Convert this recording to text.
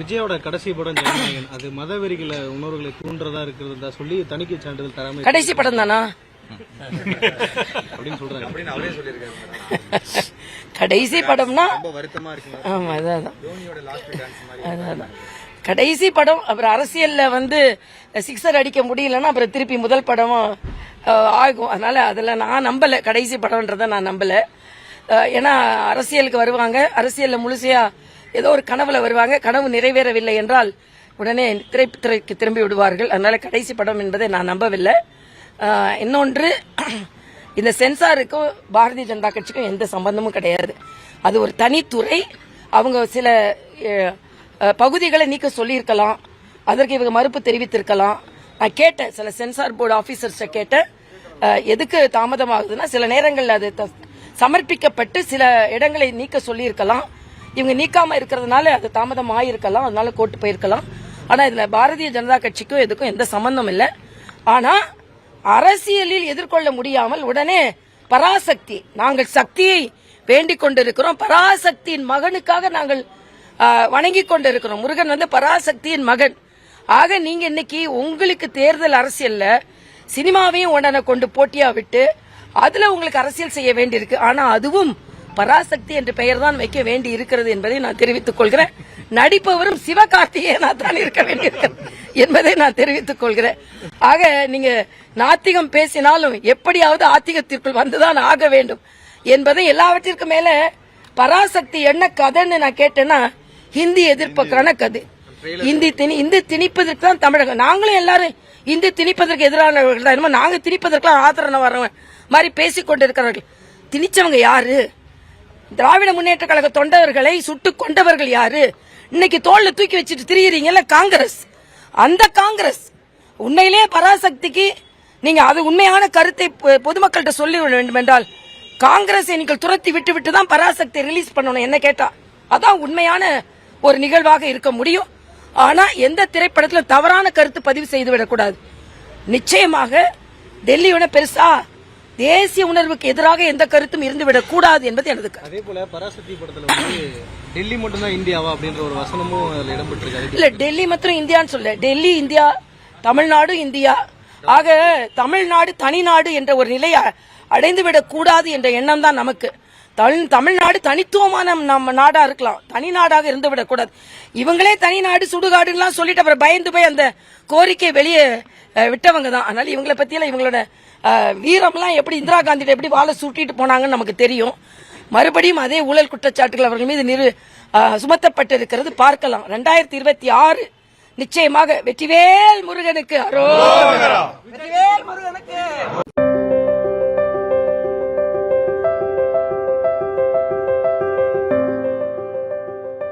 விஜயோட கடைசி படம் ஜனநாயகன். அது மதவெறிகளை உணர்வுகளை தூண்டுறதா இருக்கிறதா சொல்லி தணிக்கை சான்றிதழ் தராம கடைசி படம் தானா? அப்படின்னு சொல்றாங்க. அப்படின்னு அவரே சொல்லியிருக்காரு கடைசி படம்னா ரொம்ப வருத்தமா இருக்கு ஆமா அதான் தோனியோட லாஸ்ட் டான்ஸ் மாதிரி. அதான். கடைசி படம் அப்புறம் அரசியல்ல வந்து சிக்ஸர் அடிக்க முடியலன்னா அப்புறம் திருப்பி முதல் படமும் ஆகும். அதனால அதுல நான் நம்பல. கடைசி படம்ன்றத நான் நம்பல. ஏன்னா அரசியலுக்கு வருவாங்க. அரசியல்ல முழுசையா ஏதோ ஒரு கனவுல வருவாங்க. கனவு நிறைவேறவில்லை என்றால் உடனே திரைத்துறைக்கு திரும்பி விடுவார்கள். அதனால கடைசி படம் என்பதை நான் நம்பவில்லை. இன்னொன்று இந்த சென்சாருக்கும் பாரதிய ஜனதா கட்சிக்கும் எந்த சம்பந்தமும் கிடையாது. அது ஒரு தனித்துறை. அவங்க சில பகுதிகளை நீக்க சொல்லியிருக்கலாம். அதற்கு இவங்க மறுப்பு தெரிவித்திருக்கலாம். நான் கேட்டேன் சில சென்சார் போர்டு ஆஃபீஸர்ஸை கேட்டேன். எதுக்கு தாமதமாகுதுன்னா சில நேரங்களில் அது த- சமர்ப்பிக்கப்பட்டு சில இடங்களை நீக்க சொல்லியிருக்கலாம். இவங்க நீக்காம இருக்கிறதுனால அது தாமதம் இருக்கலாம் அதனால கோர்ட்டு போயிருக்கலாம். ஆனா இதுல பாரதிய ஜனதா கட்சிக்கும் எதுக்கும் எந்த சம்பந்தம் இல்லை. ஆனா அரசியலில் எதிர்கொள்ள முடியாமல் உடனே பராசக்தி நாங்கள் சக்தியை வேண்டிக் கொண்டிருக்கிறோம். பராசக்தியின் மகனுக்காக நாங்கள் வணங்கி கொண்டிருக்கிறோம். முருகன் வந்து பராசக்தியின் மகன். ஆக நீங்க இன்னைக்கு உங்களுக்கு தேர்தல் அரசியல்ல சினிமாவையும் உடனே கொண்டு போட்டியா விட்டு அதுல உங்களுக்கு அரசியல் செய்ய வேண்டியிருக்கு. ஆனா அதுவும் பராசக்தி என்ற பெயர் தான் வைக்க வேண்டி இருக்கிறது என்பதை நான் தெரிவித்துக் கொள்கிறேன். நடிப்பவரும் சிவகார்த்திகேயனா தான் இருக்க வேண்டியிருக்கிறது என்பதை நான் தெரிவித்துக் கொள்கிறேன். ஆக நீங்க நாத்திகம் பேசினாலும் எப்படியாவது ஆத்திகத்திற்குள் வந்துதான் ஆக வேண்டும் என்பதை எல்லாவற்றிற்கும் மேல பராசக்தி என்ன கதைன்னு நான் கேட்டேன்னா ஹிந்தி எதிர்ப்புக்கான கதை. இந்தி திணி இந்தி திணிப்பதற்கு தான் தமிழகம் நாங்களும் எல்லாரும் இந்தி திணிப்பதற்கு எதிரானவர்கள் தான். நாங்க திணிப்பதற்கெல்லாம் ஆதரவு வரவங்க மாதிரி பேசிக் கொண்டிருக்கிறார்கள் திணிச்சவங்க யாரு? திராவிட முன்னேற்ற கழக தொண்டர்களை சுட்டு கொண்டவர்கள் யாரு? இன்னைக்கு தோல்ல தூக்கி வச்சுட்டு திரியிறீங்கல்ல காங்கிரஸ். அந்த காங்கிரஸ் உண்மையிலே பராசக்திக்கு நீங்க அது உண்மையான கருத்தை பொ- பொதுமக்கள்கிட்ட சொல்லி விட வேண்டும் என்றால் காங்கிரஸை நீங்கள் துரத்தி விட்டு விட்டு தான் பராசக்தி ரிலீஸ் பண்ணணும் என்ன கேட்டா. அதான் உண்மையான ஒரு நிகழ்வாக இருக்க முடியும். ஆனா எந்த திரைப்படத்திலும் தவறான கருத்து பதிவு செய்து விடக்கூடாது. நிச்சயமாக டெல்லியோட பெருசா தேசிய உணர்வுக்கு எதிராக எந்த கருத்தும் இருந்துவிடக் கூடாது என்பது எனது. அதே போல பராசக்தி படத்துல வந்து டெல்லி மட்டும்தான் இந்தியாவா அப்படின்ற ஒரு வசனமும் அதுல இடம்பெற்றிருக்கு. இல்ல டெல்லி மாத்திரம் இந்தியான்னு சொல்ல டெல்லி இந்தியா தமிழ்நாடு இந்தியா. ஆக தமிழ்நாடு தனிநாடு என்ற ஒரு நிலையை அடைந்து விடக் கூடாது என்ற எண்ணம் தான் நமக்கு. தமிழ் தமிழ்நாடு தனித்துவமான நம்ம நாடா இருக்கலாம். தனி நாடாக இருந்து விடக்கூடாது இவங்களே தனி நாடு சுடுகாடுலாம் சொல்லிட்டு அப்புறம் பயந்து போய் அந்த கோரிக்கை வெளியே விட்டவங்க தான். அதனால இவங்களை பத்தியெல்லாம் இவங்களோட வீரம்லாம் எப்படி இந்திரா காந்திகிட்ட எப்படி வாழை சுட்டிட்டு போனாங்கன்னு நமக்கு தெரியும். மறுபடியும் அதே ஊழல் குற்றச்சாட்டுகள் அவர்கள் மீது நிறு சுமத்தப்பட்டிருக்கிறது. பார்க்கலாம். ரெண்டாயிரத்தி இருபத்தி ஆறு நிச்சயமாக வெற்றிவேல் முருகனுக்கு அரோ வெற்றிவேல் முருகனுக்கு.